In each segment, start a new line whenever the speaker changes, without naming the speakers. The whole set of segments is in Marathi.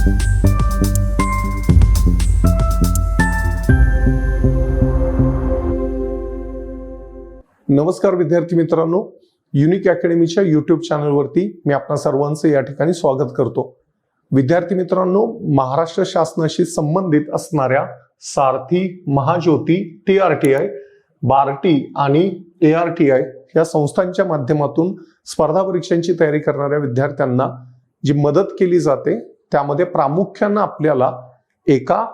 नमस्कार विद्यार्थी मित्रांनो युनिक अकॅडमीच्या युट्यूब चॅनलवरती मी आपणा सर्वांचं या ठिकाणी स्वागत करतो. विद्यार्थी मित्रांनो महाराष्ट्र शासनाशी संबंधित असणाऱ्या Sarathi Mahajyoti T R T I Barti आणि ए आर टी आय या संस्थांच्या माध्यमातून स्पर्धा परीक्षांची तयारी करणाऱ्या विद्यार्थ्यांना जी मदत केली जाते त्यामध्ये प्रामुख्यानं आपल्याला एका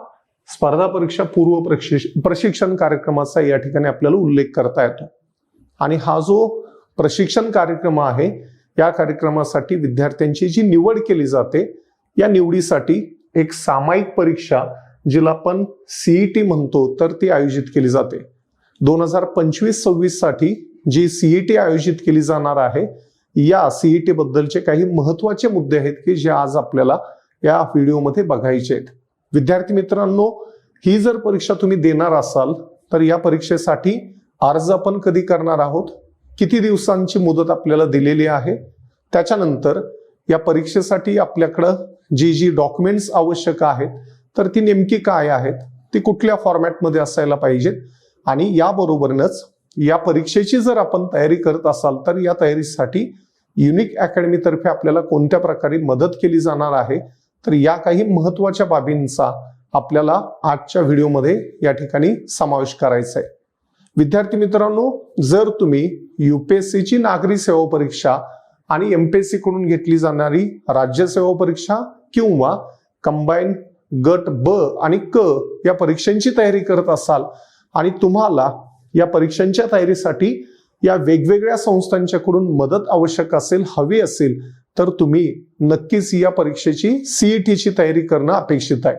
स्पर्धा परीक्षा पूर्व प्रशिक्ष- प्रशिक्षण कार्यक्रमाचा या ठिकाणी आपल्याला उल्लेख करता येतो. आणि हा जो प्रशिक्षण कार्यक्रम आहे या कार्यक्रमासाठी विद्यार्थ्यांची जी निवड केली जाते या निवडीसाठी एक सामायिक परीक्षा जिला आपण सीईटी म्हणतो तर ती आयोजित केली जाते. दोन हजार पंचवीस सव्वीससाठी जी सीईटी आयोजित केली जाणार आहे या सीईटी बद्दलचे काही महत्त्वाचे मुद्दे आहेत की जे आज आपल्याला या व्हिडिओमध्ये बघायचे आहेत. विद्यार्थी मित्रांनो ही जर परीक्षा तुम्ही देणार असाल तर या परीक्षेसाठी अर्ज आपण कधी करणार आहोत? किती दिवसांची मुदत आपल्याला दिलेली आहे? त्याच्यानंतर या परीक्षेसाठी आपल्याकडं जी जी डॉक्युमेंट्स आवश्यक आहेत तर ती नेमकी काय आहेत? ती कुठल्या फॉर्मॅटमध्ये असायला पाहिजेत? आणि याबरोबरच या परीक्षेची जर आपण तयारी करत असाल तर या तयारीसाठी युनिक अकॅडमीतर्फे आपल्याला कोणत्या प्रकारे मदत केली जाणार आहे? तर या काही महत्त्वाच्या बाबींचा आपल्याला आजच्या व्हिडिओमध्ये या ठिकाणी समावेश करायचा आहे. विद्यार्थी मित्रांनो जर तुम्ही युपीएससीची नागरी सेवा परीक्षा आणि एमपीएससी कडून घेतली जाणारी राज्य सेवा परीक्षा किंवा कंबाईन गट ब आणि क या परीक्षांची तयारी करत असाल आणि तुम्हाला या परीक्षांच्या तयारीसाठी या वेगवेगळ्या संस्थांच्याकडून मदत आवश्यक असेल हवी असेल तर तुम्ही नक्कीच या परीक्षेची सीईटीची तयारी करणं अपेक्षित आहे.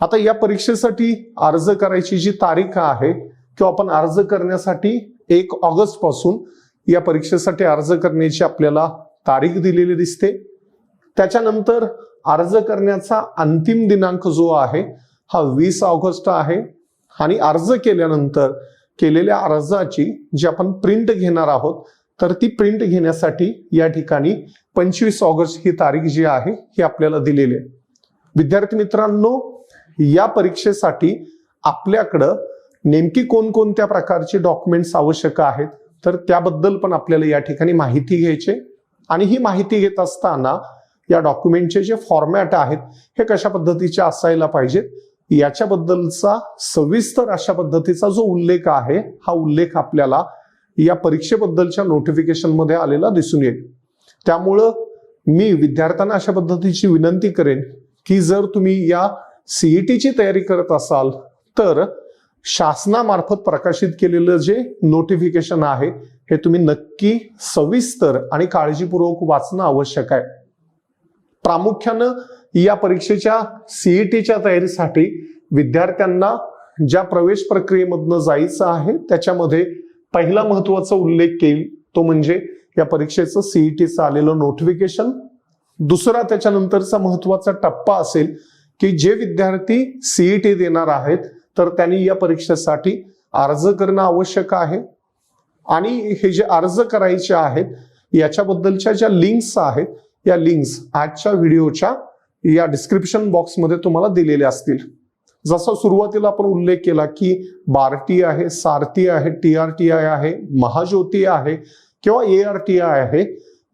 आता या परीक्षेसाठी अर्ज करायची जी तारीख आहे किंवा आपण अर्ज करण्यासाठी एक ऑगस्टपासून या परीक्षेसाठी अर्ज करण्याची आपल्याला तारीख दिलेली दिसते. त्याच्यानंतर अर्ज करण्याचा अंतिम दिनांक जो आहे हा वीस ऑगस्ट आहे. आणि अर्ज केल्यानंतर केलेल्या अर्जाची जी आपण प्रिंट घेणार आहोत तर ती प्रिंट घेण्यासाठी या ठिकाणी पंचवीस ऑगस्ट ही तारीख जी आहे ही आपल्याला दिलेली आहे. विद्यार्थी मित्रांनो या परीक्षेसाठी आपल्याकडं नेमकी कोणकोणत्या प्रकारचे डॉक्युमेंट्स आवश्यक आहेत तर त्याबद्दल पण आपल्याला या ठिकाणी माहिती घ्यायची आणि ही माहिती घेत असताना या डॉक्युमेंटचे जे फॉर्मॅट आहेत हे कशा पद्धतीचे असायला पाहिजेत? याच्याबद्दलचा सविस्तर अशा पद्धतीचा जो उल्लेख आहे हा उल्लेख आपल्याला या परीक्षेबद्दलच्या नोटिफिकेशनमध्ये आलेला दिसून येईल. त्यामुळं मी विद्यार्थ्यांना अशा पद्धतीची विनंती करेन की जर तुम्ही या सीईटीची तयारी करत असाल तर शासनामार्फत प्रकाशित केलेलं जे नोटिफिकेशन आहे हे तुम्ही नक्की सविस्तर आणि काळजीपूर्वक वाचणं आवश्यक आहे. प्रामुख्यानं या परीक्षेच्या सीईटीच्या तयारीसाठी विद्यार्थ्यांना ज्या प्रवेश प्रक्रियेमधनं जायचं आहे त्याच्यामध्ये पहिला महत्त्वाचा उल्लेख केली तो म्हणजे या परीक्षेचं सीईटीचं आलेलं नोटिफिकेशन दुसरा त्याच्यानंतरचा महत्त्वाचा टप्पा असेल की जे विद्यार्थी सीईटी देणार आहेत तर त्यांनी या परीक्षेसाठी अर्ज करणं आवश्यक आहे. आणि हे जे अर्ज करायचे आहेत याच्याबद्दलच्या ज्या लिंक्स आहेत या लिंक्स आजच्या व्हिडिओच्या या डिस्क्रिप्शन बॉक्समध्ये तुम्हाला दिलेल्या असतील. जसा सुरुवातीला आपण उल्लेख केला की बार्टी आहे सारथी आहे टी आर टी आय आहे महाज्योती आहे किंवा ए आर टी आय आहे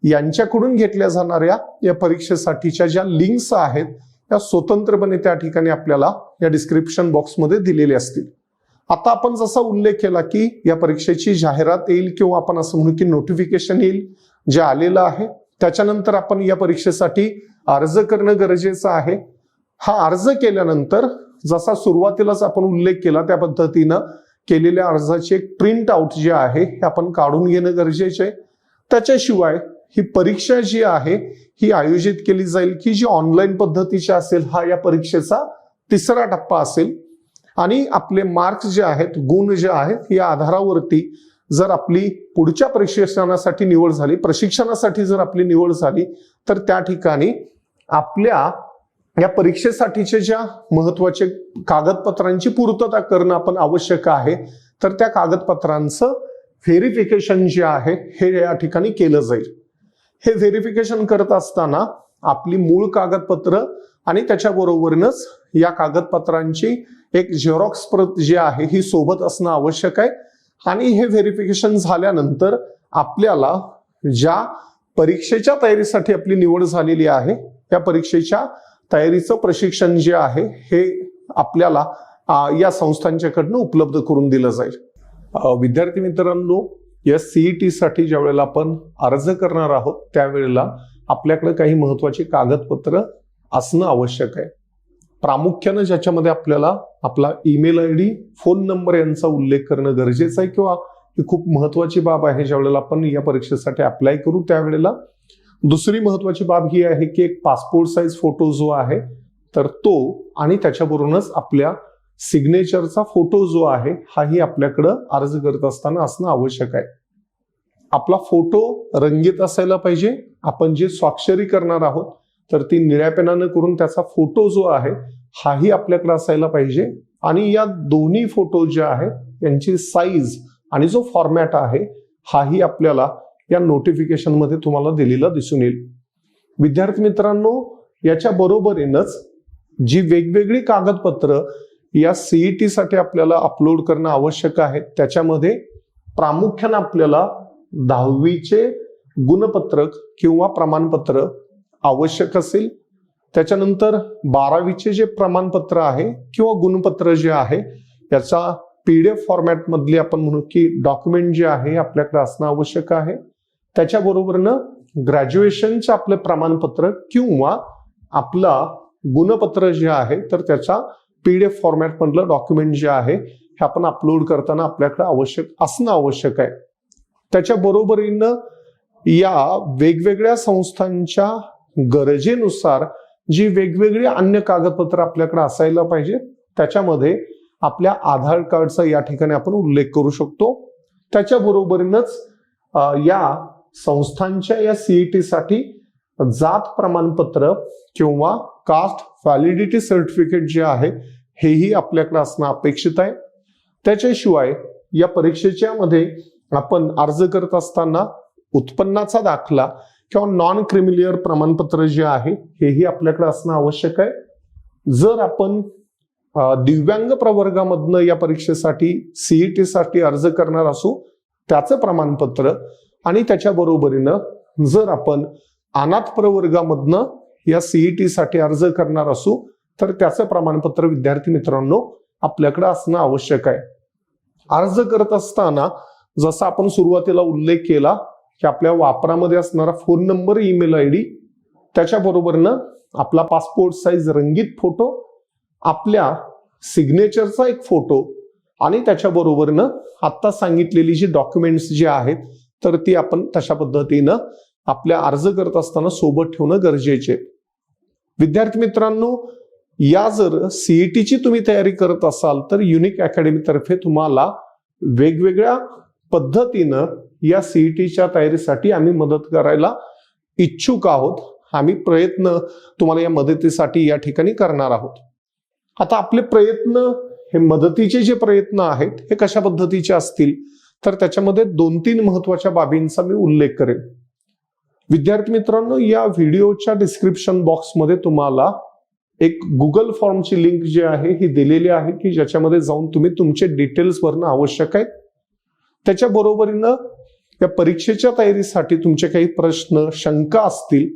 यांच्याकडून घेतल्या जाणाऱ्या या परीक्षेसाठीच्या ज्या लिंक्स आहेत त्या स्वतंत्रपणे त्या ठिकाणी आपल्याला या डिस्क्रिप्शन बॉक्समध्ये दिलेले असतील. आता आपण जसा उल्लेख केला की या परीक्षेची जाहिरात येईल किंवा आपण असं म्हणू की नोटिफिकेशन येईल जे आलेलं आहे त्याच्यानंतर आपण या परीक्षेसाठी अर्ज करणं गरजेचं आहे. हा अर्ज केल्यानंतर जसा सुरुवातीलाच आपण उल्लेख केला त्या पद्धतीनं केलेल्या अर्जाची एक प्रिंट आउट जे आहे हे आपण काढून घेणं गरजेचे आहे. त्याच्याशिवाय ही परीक्षा जी आहे ही आयोजित केली जाईल की जी ऑनलाईन पद्धतीची असेल हा या परीक्षेचा तिसरा टप्पा असेल. आणि आपले मार्क्स जे आहेत गुण जे आहेत या आधारावरती जर आपली पुढच्या प्रशिक्षणासाठी निवड झाली प्रशिक्षणासाठी जर आपली निवड झाली तर त्या ठिकाणी आपल्या या परीक्षेसाठीच्या ज्या महत्त्वाचे कागदपत्रांची पूर्तता करणं आपण आवश्यक आहे तर त्या कागदपत्रांचं व्हेरिफिकेशन जे आहे हे या ठिकाणी केलं जाईल. हे व्हेरिफिकेशन करत असताना आपली मूळ कागदपत्र आणि त्याच्याबरोबरच या कागदपत्रांची एक झेरॉक्स प्रत जी आहे ही सोबत असणं आवश्यक आहे. आणि हे व्हेरिफिकेशन झाल्यानंतर आपल्याला ज्या परीक्षेच्या तयारीसाठी आपली निवड झालेली आहे त्या परीक्षेच्या तयारीचं प्रशिक्षण जे आहे हे आपल्याला या संस्थांच्याकडनं उपलब्ध करून दिलं जाईल. विद्यार्थी मित्रांनो या सीईटी साठी ज्या वेळेला आपण अर्ज करणार आहोत त्यावेळेला आपल्याकडे काही महत्वाची कागदपत्र असणं आवश्यक आहे. प्रामुख्यानं ज्याच्यामध्ये आपल्याला आपला email I D phone number यांचा उल्लेख करणं गरजेचं आहे किंवा ही खूप महत्वाची बाब आहे ज्या वेळेला आपण या परीक्षेसाठी अप्लाय करू त्यावेळेला दुसरी महत्वाची बाब ही आहे की एक पासपोर्ट साईज फोटो जो आहे तर तो आणि त्याच्यावरूनच आपल्या सिग्नेचरचा फोटो जो आहे हाही आपल्याकडं अर्ज करत असताना असणं आवश्यक आहे. आपला फोटो रंगीत असायला पाहिजे आपण जे स्वाक्षरी करणार आहोत तर ती निळ्या पेनानं करून त्याचा फोटो जो आहे हाही आपल्याकडे असायला पाहिजे. आणि या दोन्ही फोटो जे आहेत यांची साईज आणि जो फॉर्मॅट आहे हाही आपल्याला या नोटिफिकेशनमध्ये तुम्हाला दिलेला दिसून येईल. विद्यार्थी मित्रांनो याच्या बरोबरीनच जी वेगवेगळी कागदपत्र या सीईटी साठी आपल्याला अपलोड करणं आवश्यक आहे त्याच्यामध्ये प्रामुख्यानं आपल्याला दहावीचे गुणपत्रक किंवा प्रमाणपत्र आवश्यक असेल. त्याच्यानंतर बारावीचे जे प्रमाणपत्र आहे किंवा गुणपत्र जे आहे याचा पीडीएफ एफ फॉर्मॅटमधली आपण म्हणू की डॉक्युमेंट जे आहे आपल्याकडे असणं आवश्यक आहे. त्याच्याबरोबरनं ग्रॅज्युएशनचे आपलं प्रमाणपत्र किंवा आपला गुणपत्र जे आहे तर त्याचा पीडीएफ फॉर्मॅट मधलं डॉक्युमेंट जे आहे हे आपण अपलोड करताना आपल्याकडे आवश्यक असणं आवश्यक आहे. त्याच्या बरोबरीनं या वेगवेगळ्या संस्थांच्या गरजेनुसार जी वेगवेगळी अन्य कागदपत्र आपल्याकडे असायला पाहिजे त्याच्यामध्ये आपल्या आधार कार्डचा या ठिकाणी आपण उल्लेख करू शकतो. त्याच्या बरोबरीनच या संस्थांच्या या सीईटी साठी जात प्रमाणपत्र किंवा कास्ट व्हॅलिडिटी सर्टिफिकेट जे आहे हेही आपल्याकडे असणं अपेक्षित आहे. त्याच्याशिवाय या परीक्षेच्या मध्ये आपण अर्ज करत असताना उत्पन्नाचा दाखला किंवा नॉन क्रिमिलियर प्रमाणपत्र जे आहे हेही आपल्याकडे असणं आवश्यक आहे. जर आपण दिव्यांग प्रवर्गामधनं या परीक्षेसाठी सीईटी साठी अर्ज करणार असू त्याचं प्रमाणपत्र आणि त्याच्या बरोबरीनं जर आपण अनाथ प्रवर्गामधनं या सीईटी साठी अर्ज करणार असू तर त्याचं प्रमाणपत्र विद्यार्थी मित्रांनो आपल्याकडे असणं आवश्यक आहे. अर्ज करत असताना जसा आपण सुरुवातीला उल्लेख केला की आपल्या वापरामध्ये असणारा phone number email I D त्याच्याबरोबरनं आपला पासपोर्ट साईज रंगीत फोटो आपल्या सिग्नेचरचा एक फोटो आणि त्याच्याबरोबरनं आत्ता सांगितलेली जी डॉक्युमेंट्स जे आहेत तर ती आपण तशा पद्धतीनं आपल्या अर्ज करत असताना सोबत ठेवणं गरजेचे विद्यार्थी मित्रांनो या जर सीईटीची तुम्ही तयारी करत असाल तर युनिक अकॅडमीतर्फे तुम्हाला वेगवेगळ्या पद्धतीनं या सीईटीच्या तयारीसाठी आम्ही मदत करायला इच्छुक आहोत. आम्ही प्रयत्न तुम्हाला या मदतीसाठी या ठिकाणी करणार आहोत. आता आपले प्रयत्न हे मदतीचे जे प्रयत्न आहेत हे कशा पद्धतीचे असतील? तर त्याच्यामध्ये दोन तीन महत्त्वाच्या बाबींचा मी उल्लेख करेन. विद्यार्थी मित्रांनो या व्हिडिओच्या डिस्क्रिप्शन बॉक्समध्ये तुम्हाला एक गुगल फॉर्मची लिंक जी आहे ही दिलेली आहे की ज्याच्यामध्ये जाऊन तुम्ही तुमचे डिटेल्स भरणं आवश्यक आहे. त्याच्या बरोबरीनं या परीक्षेच्या तयारीसाठी तुमचे काही प्रश्न शंका असतील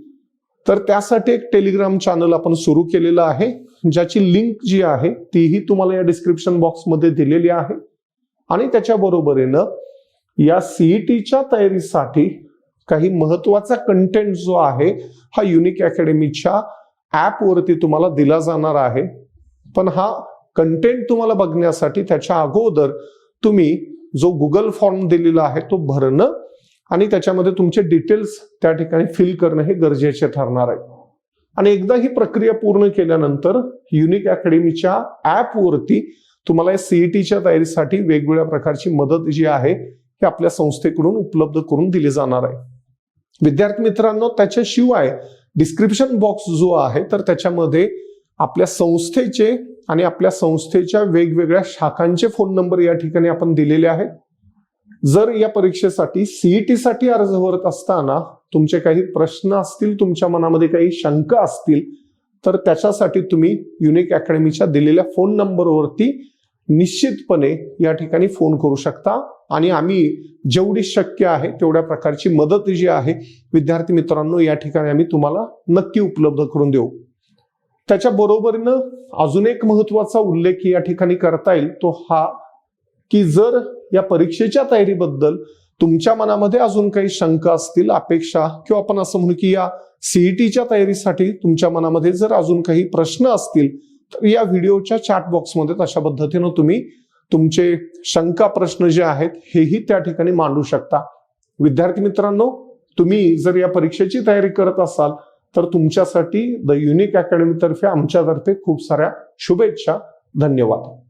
तर त्यासाठी एक टेलिग्राम चॅनल आपण सुरू केलेलं आहे. ज्याची लिंक जी आहे तीही तुम्हाला या डिस्क्रिप्शन बॉक्समध्ये दिलेली आहे. आणि त्याच्या बरोबरीनं या सीईटीच्या तयारीसाठी काही महत्त्वाचा कंटेंट जो आहे हा युनिक अकॅडमीच्या ऍप वरती तुम्हाला दिला जाणार आहे. पण हा कंटेंट तुम्हाला बघण्यासाठी त्याच्या अगोदर तुम्ही जो गुगल फॉर्म दिलेला आहे तो भरणं आणि त्याच्यामध्ये तुमचे डिटेल्स त्या ठिकाणी फिल करणं हे गरजेचे ठरणार आहे. आणि एकदा ही प्रक्रिया पूर्ण केल्यानंतर युनिक अकॅडमीच्या ऍप वरती तुम्हाला या सीईटीच्या तयारीसाठी वेगवेगळ्या प्रकारची मदत जी आहे ती आपल्या संस्थेकडून उपलब्ध करून दिली जाणार आहे. विद्यार्थी मित्रांनो त्याच्याशिवाय डिस्क्रिप्शन बॉक्स जो आहे तर त्याच्यामध्ये आपल्या संस्थेचे आणि आपल्या संस्थेच्या वेगवेगळ्या शाखांचे फोन नंबर या ठिकाणी आपण दिलेले आहेत. जर या परीक्षेसाठी सीईटी साठी अर्ज भरत असताना तुमचे काही प्रश्न असतील तुमच्या मनामध्ये काही शंका असतील तर त्याच्यासाठी तुम्ही युनिक अकॅडमीच्या दिलेल्या फोन नंबरवरती निश्चितपणे या ठिकाणी फोन करू शकता. आणि आम्ही जेवढी शक्य आहे तेवढ्या प्रकारची मदत जी आहे विद्यार्थी मित्रांनो या ठिकाणी आम्ही तुम्हाला नक्की उपलब्ध करून देऊ. त्याच्या बरोबरीनं अजून एक महत्त्वाचा उल्लेख या ठिकाणी करता येईल. तो हा की जर या परीक्षेच्या तयारीबद्दल तुमच्या मनामध्ये अजून काही शंका असतील अपेक्षा किंवा आपण असं म्हणू की या सीईटीच्या तयारीसाठी तुमच्या मनामध्ये जर अजून काही प्रश्न असतील तर या व्हिडिओच्या चॅट बॉक्समध्ये तशा पद्धतीनं तुम्ही तुमचे शंका प्रश्न जे आहेत हेही त्या ठिकाणी मांडू शकता. विद्यार्थी मित्रांनो तुम्ही जर या परीक्षेची तयारी करत असाल तर तुमच्यासाठी द युनिक अकॅडमी तर्फे आमच्यातर्फे खूप साऱ्या शुभेच्छा. धन्यवाद.